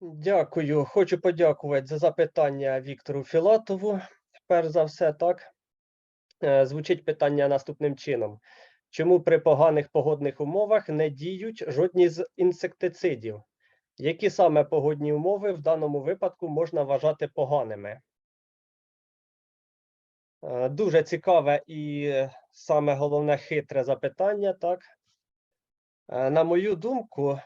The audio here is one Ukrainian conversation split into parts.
Дякую. Хочу подякувати за запитання Віктору Філатову. Перш за все, так. Е, Звучить питання наступним чином: чому при поганих погодних умовах не діють жодні з інсектицидів? Які саме погодні умови в даному випадку можна вважати поганими? Е, Дуже цікаве і саме головне хитре запитання, так. Е, На мою думку,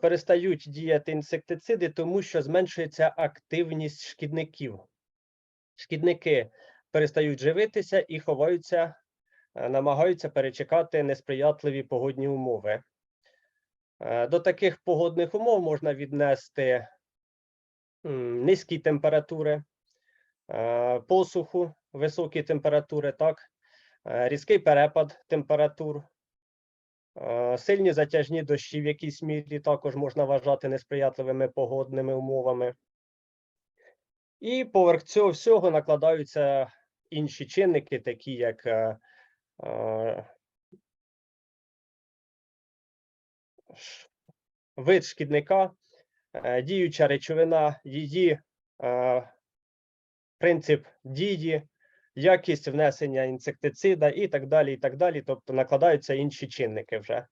перестають діяти інсектициди, тому що зменшується активність шкідників. Шкідники перестають живитися і ховаються, намагаються перечекати несприятливі погодні умови. До таких погодних умов можна віднести низькі температури, посуху, високі температури, так, різкий перепад температур, Сильні затяжні дощі в якійсь мірі також можна вважати несприятливими погодними умовами. І поверх цього всього накладаються інші чинники, такі як е, е, вид шкідника, е, діюча речовина, її е, принцип дії, якість внесення інсектицида і так далі. і так далі. Тобто накладаються інші чинники вже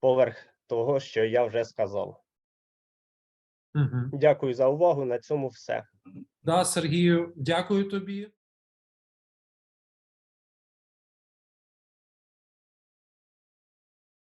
поверх того, що я вже сказав. Угу. Дякую за увагу. На цьому все. Да, Сергію, дякую тобі.